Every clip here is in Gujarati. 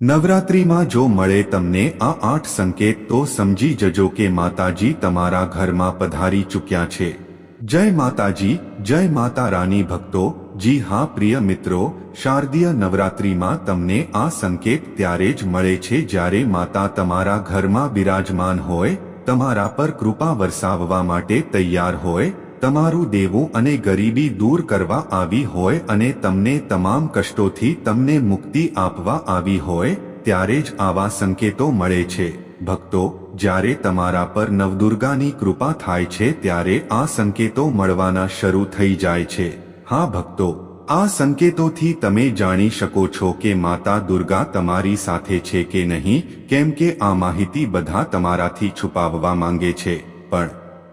નવરાત્રિમાં જો મળે તમને આ આઠ સંકેત, તો સમજી જજો કે માતાજી તમારા ઘરમાં પધારી ચૂક્યા છે. જય માતાજી, જય માતા રાની ભક્તો, જી હા પ્રિય મિત્રો, શારદીય નવરાત્રિમાં તમને આ સંકેત ત્યારે જ મળે છે જ્યારે માતા તમારા ઘરમાં બિરાજમાન હોય, તમારા પર કૃપા વરસાવવા માટે તૈયાર હોય તમારું દેવું અને ગરીબી દૂર કરવા આવી હોય અને તમને તમામ કષ્ટોથી તમને મુક્તિ આપવા આવી હોય, ત્યારે જ આવા સંકેતો મળે છે. ભક્તો, જ્યારે તમારા પર નવદુર્ગાની કૃપા થાય છે, ત્યારે આ સંકેતો મળવાના શરૂ થઈ જાય છે. હા ભક્તો, આ સંકેતોથી તમે જાણી શકો છો કે માતા દુર્ગા તમારી સાથે છે કે નહીં, કેમ કે આ માહિતી બધા તમારાથી છુપાવવા માંગે છે. પણ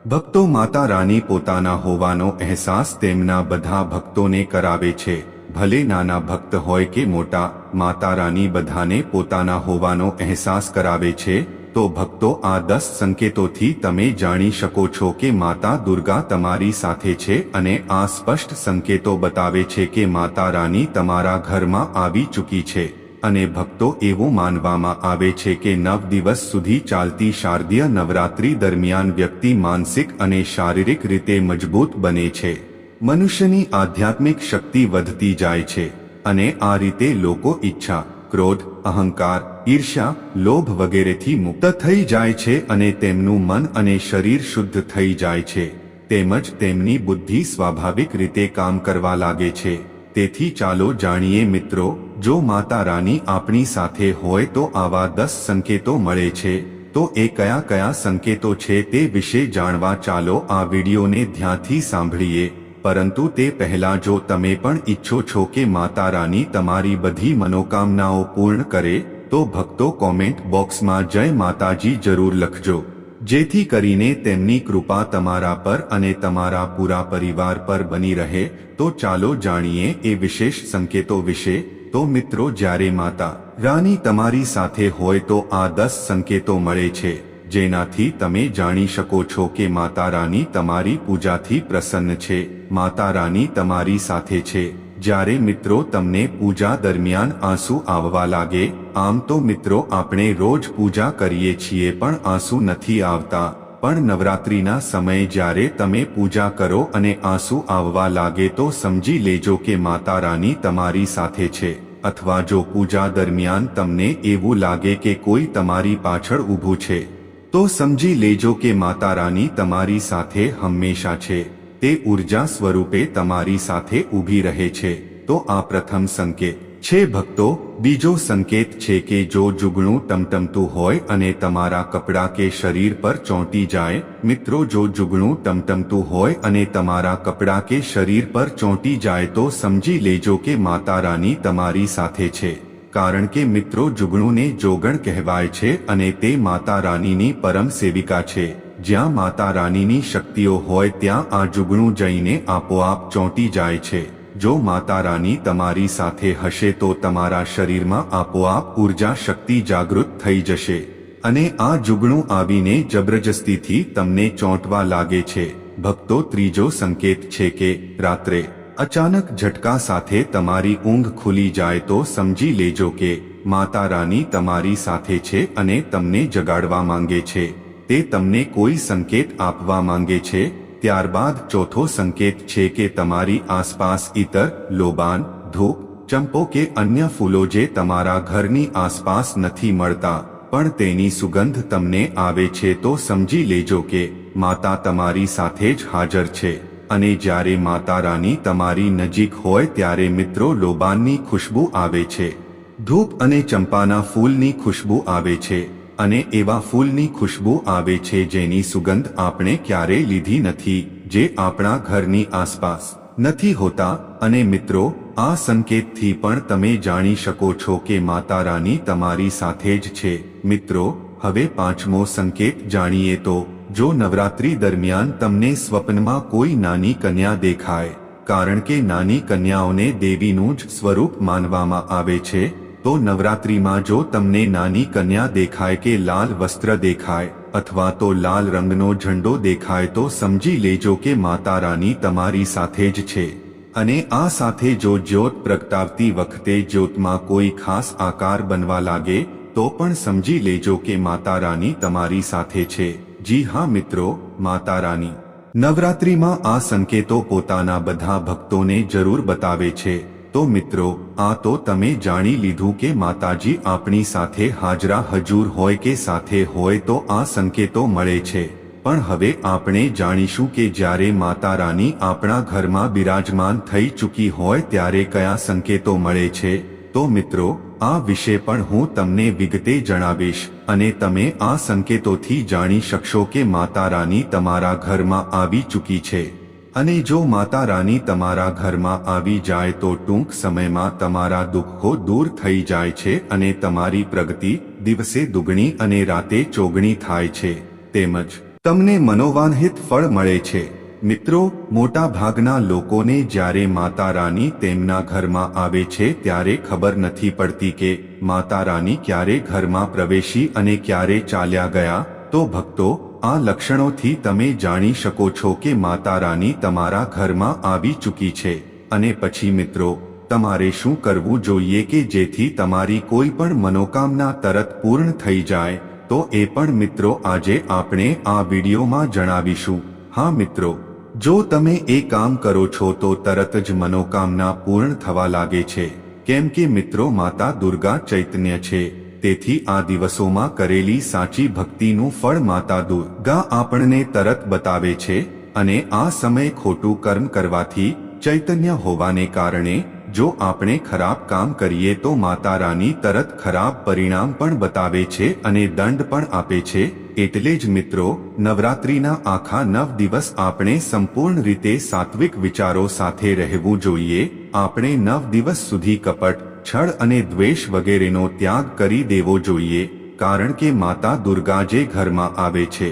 ભક્તો માતા રાની પોતાના હોવાનો અહેસાસ તેમના બધા ભક્તોને કરાવે છે. ભલે નાના ભક્ત હોય કે મોટા, માતા રાની બધાને પોતાના હોવાનો અહેસાસ કરાવે છે, તો ભક્તો આ દસ સંકેતોથી તમે જાણી શકો છો કે માતા દુર્ગા તમારી સાથે છે અને આ સ્પષ્ટ સંકેતો બતાવે છે કે માતા રાની તમારા ઘરમાં આવી ચૂકી છે. અને ભક્તો એવું માનવામાં આવે છે કે નવ દિવસ સુધી ચાલતી શારદીય નવરાત્રી દરમિયાન વ્યક્તિ માનસિક અને શારીરિક રીતે મજબૂત બને છે. મનુષ્યની આધ્યાત્મિક શક્તિ વધતી જાય છે અને આ રીતે લોકો ઈચ્છા, ક્રોધ, અહંકાર, ઈર્ષ્યા, લોભ વગેરેથી મુક્ત થઈ જાય છે અને તેમનું મન અને શરીર શુદ્ધ થઈ જાય છે. તેમજ તેમની બુદ્ધિ સ્વાભાવિક રીતે કામ કરવા લાગે છે. તેથી ચાલો જાણીએ મિત્રો, જો માતા રાની આપણી સાથે હોય તો આવા દસ સંકેતો મળે છે. તો એ કયા કયા સંકેતો છે તે વિશે જાણવા ચાલો આ વિડીયોને ધ્યાનથી સાંભળીએ. પરંતુ તે પહેલા જો તમે પણ ઈચ્છો છો કે માતા રાની તમારી બધી મનોકામનાઓ પૂર્ણ કરે, તો ભક્તો કોમેન્ટ બોક્સમાં જય માતાજી જરૂર લખજો. જેથી કરીને તેમની કૃપા તમારા પર અને તમારા પૂરા પરિવાર પર બની રહે, તો ચાલો જાણીએ એ વિશેષ સંકેતો વિશે, તો મિત્રો જ્યારે માતા રાની તમારી સાથે હોય તો આ દસ સંકેતો મળે છે, જેનાથી તમે જાણી શકો છો કે માતા રાની તમારી પૂજાથી પ્રસન્ન છે, માતા રાની તમારી સાથે છે. જ્યારે મિત્રો તમને પૂજા દરમિયાન આંસુ આવવા લાગે, આમ તો મિત્રો આપણે રોજ પૂજા કરીએ છીએ પણ આંસુ નથી આવતા. પણ નવરાત્રીના સમયે જ્યારે તમે પૂજા કરો અને આંસુ આવવા લાગે તો સમજી લેજો કે માતા રાની તમારી સાથે છે. અથવા જો પૂજા દરમિયાન તમને એવું લાગે કે કોઈ તમારી પાછળ ઊભું છે, તો સમજી લેજો કે માતા રાની તમારી સાથે હંમેશા છે. તે ઊર્જા સ્વરૂપે તમારી સાથે ઊભી રહે છે. તો આ પ્રથમ સંકેત છે, ભક્તો. બીજો સંકેત છે કે જો જુગણું ટમટમતું હોય અને તમારા કપડાં કે શરીર પર ચોંટી જાય, મિત્રો, જો જુગણું ટમટમતું હોય અને તમારા કપડાં કે શરીર પર ચોંટી જાય તો સમજી લેજો કે માતા રાની તમારી સાથે છે. કારણ કે, મિત્રો, જુગણુને જોગણ કહેવાય છે અને તે માતા રાનીની પરમ સેવિકા છે. જ્યાં માતા રાનીની શક્તિઓ હોય ત્યાં આ જુગણું જઈને આપોઆપ ચોંટી જાય છે. જો માતા રાની તમારી સાથે હશે તો તમારા શરીરમાં આપોઆપ ઊર્જા શક્તિ જાગૃત થઈ જશે. અને આ જુગણું આવીને જબરજસ્તીથી તમને ચોંટવા લાગે છે. ભક્તો, ત્રીજો સંકેત છે કે રાત્રે અચાનક ઝટકા સાથે તમારી ઊંઘ ખુલી જાય તો સમજી લેજો કે માતા રાની તમારી સાથે છે અને તમને જગાડવા માંગે છે. તે તમને કોઈ સંકેત આપવા માંગે છે? ત્યારબાદ ચોથો સંકેત છે કે તમારી આસપાસ ઇતર લોબાન, ધૂપ, ચંપો કે અન્ય ફૂલો જે તમારા ઘરની આસપાસ નથી મળતા, પણ તેની સુગંધ તમને આવે છે તો સમજી લેજો કે માતા તમારી સાથે જ હાજર છે. અને જ્યારે માતા રાની તમારી નજીક હોય ત્યારે મિત્રો લોબાનની ખુશ્બુ આવે છે. ધૂપ અને ચંપાના ફૂલની ખુશ્બુ આવે છે. અને એવા ફૂલની ખુશ્બુ આવે છે જેની સુગંધ આપણે ક્યારેય લીધી નથી, જે આપણા ઘરની આસપાસ નથી હોતા. અને મિત્રો, આ સંકેતથી પણ તમે જાણી શકો છો કે માતા રાની તમારી સાથે જ છે. મિત્રો, હવે પાંચમો સંકેત જાણીએ તો, જો નવરાત્રી દરમિયાન તમને સ્વપ્નમાં કોઈ નાની કન્યા દેખાય, કારણ કે નાની કન્યાઓને દેવીનું જ સ્વરૂપ માનવામાં આવે છે તો નવરાત્રિમાં જો તમને નાની કન્યા દેખાય કે લાલ વસ્ત્ર દેખાય, અથવા તો લાલ રંગનો ઝંડો દેખાય તો સમજી લેજો કે માતા રાની તમારી સાથે જ છે. અને આ સાથે જો જ્યોત પ્રગટાવતી વખતે જ્યોતમાં કોઈ ખાસ આકાર બનવા લાગે, તો પણ સમજી લેજો કે માતા રાની તમારી સાથે છે. જી હા મિત્રો, માતા રાની નવરાત્રિમાં આ સંકેતો પોતાના બધા ભક્તોને જરૂર બતાવે છે. તો મિત્રો, આ તો તમે જાણી લીધું કે માતાજી આપણી સાથે હાજરા હજુર હોય કે સાથે હોય તો આ સંકેતો મળે છે. પણ હવે આપણે જાણીશું કે જ્યારે માતા રાની આપણા ઘરમાં બિરાજમાન થઈ ચૂકી હોય ત્યારે કયા સંકેતો મળે છે. તો મિત્રો, આ વિશે પણ હું તમને વિગતે જણાવીશ અને તમે આ સંકેતોથી જાણી શકશો કે માતા રાની તમારા ઘરમાં આવી ચૂકી છે. અને જો માતા રાની તમારા ઘરમાં આવી જાય તો ટૂંક સમયમાં તમારા દુઃખો દૂર થઈ જાય છે અને તમારી પ્રગતિ દિવસે દુગણી અને રાતે ચોગણી થાય છે. તેમજ, તમને મનોવાંહિત ફળ મળે છે. મિત્રો મોટા ભાગના લોકોને જ્યારે માતા રાની તેમના ઘરમાં આવે છે ત્યારે ખબર નથી પડતી કે માતા રાની ક્યારે ઘરમાં પ્રવેશી અને ક્યારે ચાલ્યા ગયા, તો ભક્તો આ લક્ષણોથી તમે જાણી શકો છો કે માતા રાની તમારા ઘરમાં આવી ચૂકી છે. અને પછી મિત્રો, તમારે શું કરવું જોઈએ કે જેથી તમારી કોઈ પણ મનોકામના તરત પૂર્ણ થઈ જાય, તો એ પણ મિત્રો આજે આપણે આ વિડીયોમાં જણાવીશું. હા મિત્રો, જો તમે એ કામ કરો છો તો તરત જ મનોકામના પૂર્ણ થવા લાગે છે. કેમ કે મિત્રો માતા દુર્ગા ચૈતન્ય છે. તેથી આ દિવસોમાં કરેલી સાચી ભક્તિનું ફળ માતા દુર્ગા આપણને તરત બતાવે છે અને આ સમય ખોટું કર્મ કરવાથી ચૈતન્ય હોવાને કારણે જો આપણે ખરાબ કામ કરીએ તો માતા રાની તરત ખરાબ પરિણામ પણ બતાવે છે અને દંડ પણ આપે છે. એટલે જ મિત્રો, નવરાત્રિના આખા નવ દિવસ આપણે સંપૂર્ણ રીતે સાત્વિક વિચારો સાથે રહેવું જોઈએ. આપણે નવ દિવસ સુધી કપટ છળ અને દ્વેષ વગેરેનો ત્યાગ કરી દેવો જોઈએ, કારણ કે માતા દુર્ગા જે ઘરમાં આવે છે,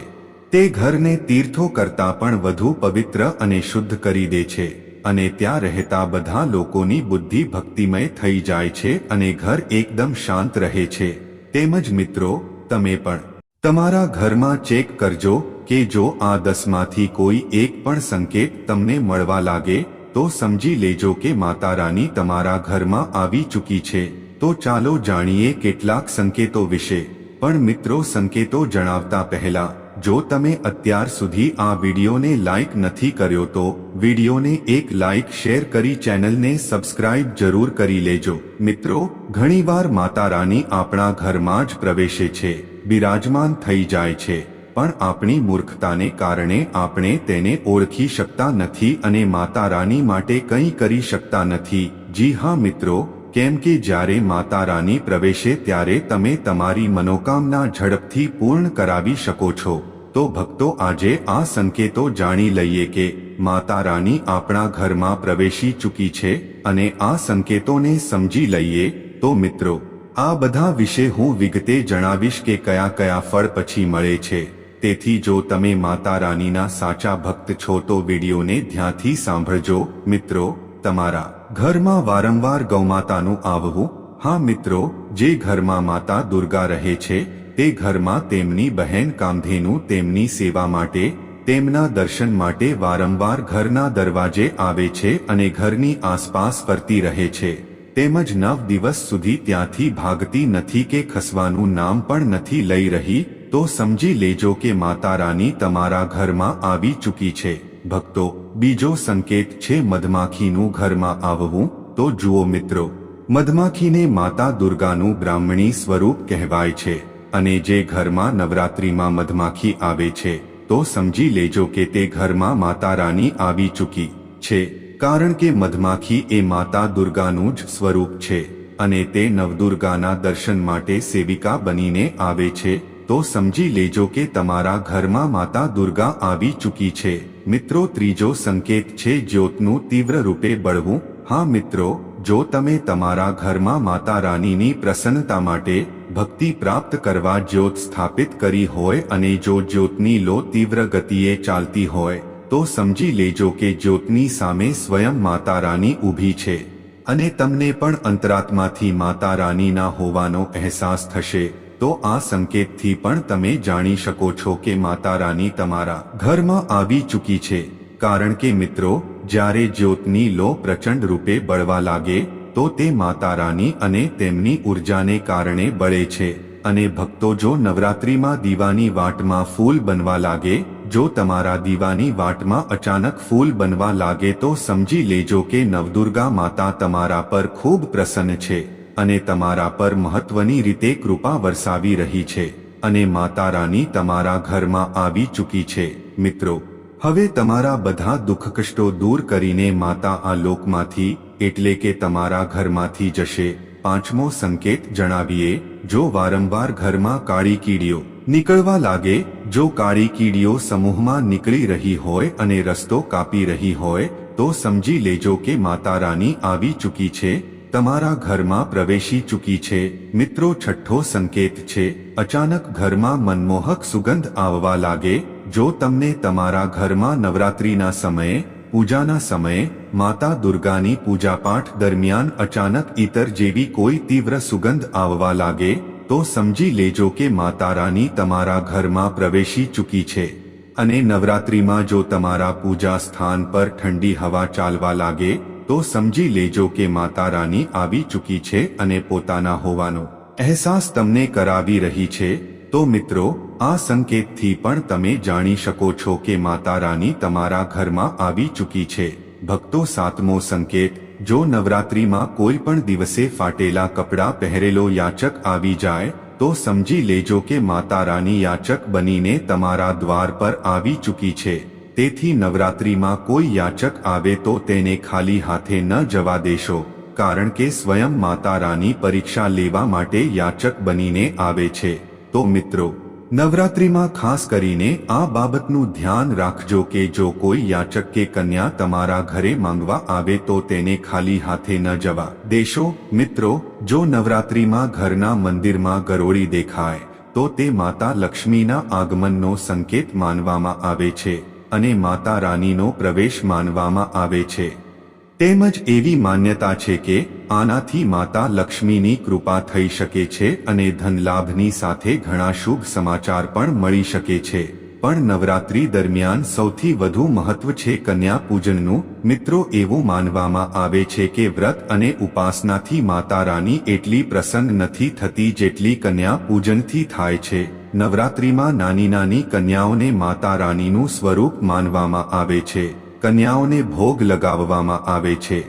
તે ઘરને તીર્થો કરતા પણ વધુ પવિત્ર અને શુદ્ધ કરી દે છે, અને ત્યાં રહેતા બધા લોકોની બુદ્ધિ ભક્તિમય થઈ જાય છે અને ઘર એકદમ શાંત રહે છે. તેમજ મિત્રો, તમે પણ તમારા ઘરમાં ચેક કરજો કે જો આ દસમાંથી કોઈ એક પણ સંકેત તમને મળવા લાગે તો સમજી લેજો કે માતા રાની તમારા ઘરમાં આવી ચૂકી છે. તો ચાલો જાણીએ કેટલાક સંકેતો વિશે. પણ મિત્રો સંકેતો જણાવતા પહેલા, જો તમે અત્યાર સુધી આ વિડીયોને લાઇક નથી કર્યો તો, વિડીયોને એક લાઇક શેર કરી ચેનલને સબસ્ક્રાઇબ જરૂર કરી લેજો. મિત્રો, ઘણીવાર માતા રાની આપણા ઘરમાં જ પ્રવેશે છે, બિરાજમાન થઈ જાય છે. પણ આપણી મૂર્ખતાને કારણે આપણે તેને ઓળખી શકતા નથી અને માતા રાની માટે કંઈ કરી શકતા નથી. જી હા મિત્રો, કેમ કે જ્યારે માતા રાની પ્રવેશે ત્યારે તમે તમારી મનોકામના ઝડપથી પૂર્ણ કરાવી શકો છો. તો ભક્તો આજે આ સંકેતો જાણી લઈએ કે માતા રાની આપણા ઘરમાં પ્રવેશી ચૂકી છે અને આ સંકેતોને સમજી લઈએ. તો મિત્રો, આ બધા વિશે હું વિગતે જણાવીશ કે કયા કયા ફળ પછી મળે છે. તેથી જો તમે માતા રાનીના સાચા ભક્ત છો તો વિડીયોને ધ્યાનથી સાંભળજો. મિત્રો, તમારા ઘરમાં વારંવાર ગૌમાતાનું આવવું? હા મિત્રો, જે ઘરમાં માતા દુર્ગા રહે છે, તે ઘરમાં તેમની બહેન કામધેનુ તેમની સેવા માટે, તેમના દર્શન માટે વારંવાર ઘરના દરવાજે આવે છે અને ઘરની આસપાસ ફરતી રહે છે. તેમજ નવ દિવસ સુધી ત્યાંથી ભાગતી નથી કે ખસવાનું નામ પણ નથી લઈ રહી તો સમજી લેજો કે માતા રાની તમારા ઘરમાં આવી ચૂકી છે. ભક્તો, બીજો સંકેત છે મધમાખીનું ઘરમાં આવવું, તો જુઓ મિત્રો, મધમાખીને માતા દુર્ગાનું બ્રાહ્મણી સ્વરૂપ કહેવાય છે, અને જે ઘરમાં નવરાત્રિમાં મધમાખી આવે છે, તો સમજી લેજો કે તે ઘરમાં માતા રાની આવી ચૂકી છે, કારણ કે મધમાખી એ માતા દુર્ગાનું જ સ્વરૂપ છે, અને તે નવદુર્ગાના દર્શન માટે સેવિકા બનીને આવે છે તો સમજી લેજો કે તમારા ઘરમાં માતા દુર્ગા આવી ચૂકી છે. મિત્રો, ત્રીજો સંકેત છે જ્યોતનું તીવ્ર રૂપે બળવું. હા, મિત્રો, જો તમે તમારા ઘરમાં માતા રાનીની પ્રસન્નતા માટે ભક્તિ પ્રાપ્ત કરવા જ્યોત સ્થાપિત કરી હોય અને જો જ્યોતની લો તીવ્ર ગતિએ ચાલતી હોય, તો સમજી લેજો કે જ્યોતની સામે સ્વયં માતા રાની ઊભી છે. અને તમને પણ અંતરાત્માથી માતા રાનીના હોવાનો અહેસાસ થશે. તો આ સંકેતથી પણ તમે જાણી શકો છો કે માતા રાની તમારા ઘરમાં આવી ચૂકી છે. કારણ કે મિત્રો, જ્યારે જ્યોતની લો પ્રચંડ રૂપે બળવા લાગે, તો તે માતા રાની અને તેમની ઉર્જાને કારણે બળે છે. અને ભક્તો જો નવરાત્રિમાં દીવાની વાટમાં ફૂલ બનવા લાગે, જો તમારા દીવાની વાટમાં અચાનક ફૂલ બનવા લાગે તો સમજી લેજો કે નવદુર્ગા માતા તમારા પર ખૂબ પ્રસન્ન છે. અને તમારા પર મહત્વની રીતે કૃપા વરસાવી રહી છે અને માતા રાની તમારા ઘરમાં આવી ચૂકી છે. મિત્રો, હવે તમારા બધા દુઃખ કષ્ટો દૂર કરીને માતા આ લોકમાંથી, એટલે કે તમારા ઘરમાંથી જશે, પાંચમો સંકેત જણાવીએ, જો વારંવાર ઘરમાં કાળી કીડીઓ નીકળવા લાગે, જો કાળી કીડીઓ સમૂહમાં નીકળી રહી હોય અને રસ્તો કાપી રહી હોય, તો સમજી લેજો કે માતા રાની આવી ચૂકી છે તમારા ઘરમાં પ્રવેશી ચૂકી છે. મિત્રો, છઠ્ઠો સંકેત છે. અચાનક ઘરમાં મનમોહક સુગંધ આવવા લાગે. જો તમને તમારા ઘરમાં નવરાત્રિના સમયે, પૂજાના સમયે, માતા દુર્ગાની પૂજાપાઠ દરમિયાન અચાનક ઈતર જેવી કોઈ તીવ્ર સુગંધ આવવા લાગે, તો સમજી લેજો કે માતા રાની તમારા ઘરમાં પ્રવેશી ચૂકી છે. અને નવરાત્રિમાં જો તમારા પૂજા સ્થાન પર ઠંડી હવા ચાલવા લાગે તો સમજી લેજો કે માતા રાની આવી ચૂકી છે અને પોતાના હોવાનો અહેસાસ તમને કરાવી રહી છે, તો મિત્રો, આ સંકેતથી પણ તમે જાણી શકો છો કે માતા રાની તમારા ઘરમાં આવી ચૂકી છે. ભક્તો, સાતમો સંકેત, જો નવરાત્રિમાં કોઈ પણ દિવસે ફાટેલા કપડાં પહેરેલો યાચક આવી જાય, તો સમજી લેજો કે માતા રાની યાચક બનીને તમારા દ્વાર પર આવી ચૂકી છે. તેથી નવરાત્રિમાં કોઈ યાચક આવે તો તેને ખાલી હાથે ન જવા દેશો, કારણ કે સ્વયં માતા રાની પરીક્ષા લેવા માટે યાચક બનીને આવે છે. તો મિત્રો, નવરાત્રિમાં ખાસ કરીને આ બાબતનું ધ્યાન રાખજો કે જો કોઈ યાચક કે કન્યા તમારા ઘરે માંગવા આવે તો તેને ખાલી હાથે ન જવા દેશો. મિત્રો, જો નવરાત્રિમાં ઘરના મંદિરમાં ગરોળી દેખાય, તો તે માતા લક્ષ્મીના આગમનનો સંકેત માનવામાં આવે છે. અને માતા રાનીનો પ્રવેશ માનવામાં આવે છે. તેમજ એવી માન્યતા છે કે, આનાથી માતા લક્ષ્મીની કૃપા થઈ શકે છે અને ધનલાભની સાથે ઘણા શુભ સમાચાર પણ મળી શકે છે. પણ નવરાત્રી દરમિયાન સૌથી વધુ મહત્વ છે કન્યા પૂજનનું, મિત્રો એવું માનવામાં આવે છે કે વ્રત અને ઉપાસનાથી માતા રાની એટલી પ્રસન્ન નથી થતી જેટલી કન્યા પૂજનથી થાય છે. નવરાત્રીમાં નાની નાની કન્યાઓને માતા રાણીનું સ્વરૂપ માનવામાં આવે છે. કન્યાઓને ભોગ લગાવવામાં આવે છે.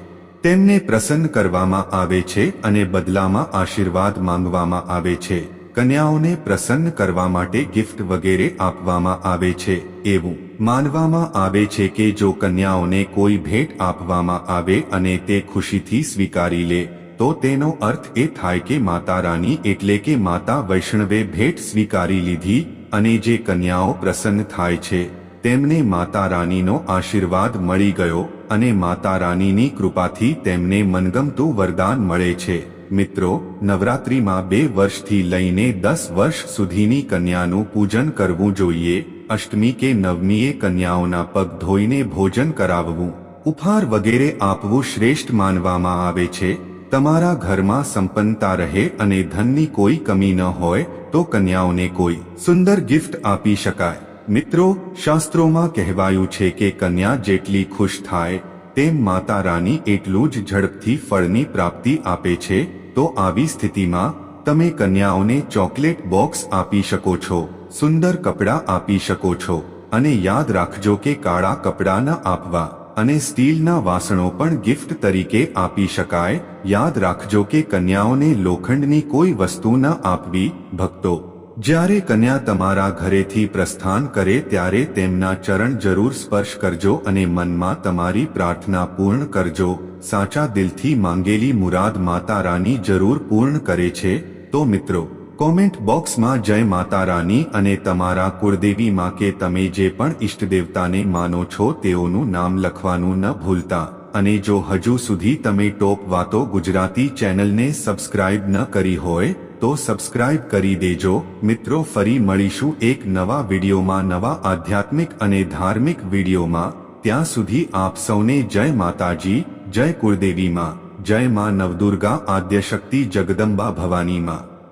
તેમને પ્રસન્ન કરવામાં આવે છે અને બદલામાં આશીર્વાદ માંગવામાં આવે છે. કન્યાઓને પ્રસન્ન કરવા માટે ગિફ્ટ વગેરે આપવામાં આવે છે. એવું માનવામાં આવે છે કે જો કન્યાઓને કોઈ ભેટ આપવામાં આવે અને તે ખુશીથી સ્વીકારી લે તો તેનો અર્થ એ થાય કે માતા રાની એટલે કે માતા વૈષ્ણવે ભેટ સ્વીકારી લીધી અને જે કન્યાઓ પ્રસન્ન થાય છે, તેમને માતા રાનીનો આશીર્વાદ મળી ગયો અને માતા રાનીની કૃપાથી તેમને મનગમતું વરદાન મળે છે. મિત્રો, નવરાત્રિમાં બે વર્ષથી લઈને દસ વર્ષ સુધીની કન્યાનું પૂજન કરવું જોઈએ, અષ્ટમી કે નવમીએ કન્યાઓના પગ ધોઈને ભોજન કરાવવું, ઉપહાર વગેરે આપવું શ્રેષ્ઠ માનવામાં આવે છે. તમારા ઘરમાં સંપન્નતા રહે અને ધનની કોઈ કમી ન હોય, તો કન્યાઓને કોઈ સુંદર ગિફ્ટ આપી શકાય. મિત્રો, શાસ્ત્રોમાં કહેવાયું છે કે કન્યા જેટલી ખુશ થાય, તેમ માતા રાની એટલું જ ઝડપથી ફળની પ્રાપ્તિ આપે છે, તો આવી સ્થિતિમાં તમે કન્યાઓને ચોકલેટ બોક્સ આપી શકો છો, સુંદર કપડાં આપી શકો છો, અને યાદ રાખજો કે કાળા કપડાં ન આપવા. અને સ્ટીલના વાસણો પણ ગિફ્ટ તરીકે આપી શકાય. યાદ રાખજો કે કન્યાઓને લોખંડની કોઈ વસ્તુ ન આપવી, ભક્તો. જ્યારે કન્યા તમારા ઘરેથી પ્રસ્થાન કરે ત્યારે તેમના ચરણ જરૂર સ્પર્શ કરજો અને મનમાં તમારી પ્રાર્થના પૂર્ણ કરજો. સાચા દિલથી માંગેલી મુરાદ માતા રાની જરૂર પૂર્ણ કરે છે. તો મિત્રો કોમેન્ટ બોક્સમાં જય માતા રાની અને તમારા કુળદેવીમાં કે તમે જે પણ ઇષ્ટદેવતાને માનો છો તેઓનું નામ લખવાનું ન ભૂલતા. અને જો હજુ સુધી તમે ટોપ વાતો ગુજરાતી ચેનલને સબસ્ક્રાઇબ ન કરી હોય, તો સબસ્ક્રાઇબ કરી દેજો. મિત્રો, ફરી મળીશું એક નવા વિડીયોમાં નવા આધ્યાત્મિક અને ધાર્મિક વિડીયોમાં. ત્યાં સુધી આપ સૌને જય માતાજી, જય કુળદેવીમાં જય માં નવદુર્ગા આદ્યશક્તિ જગદંબા ભવાનીમાં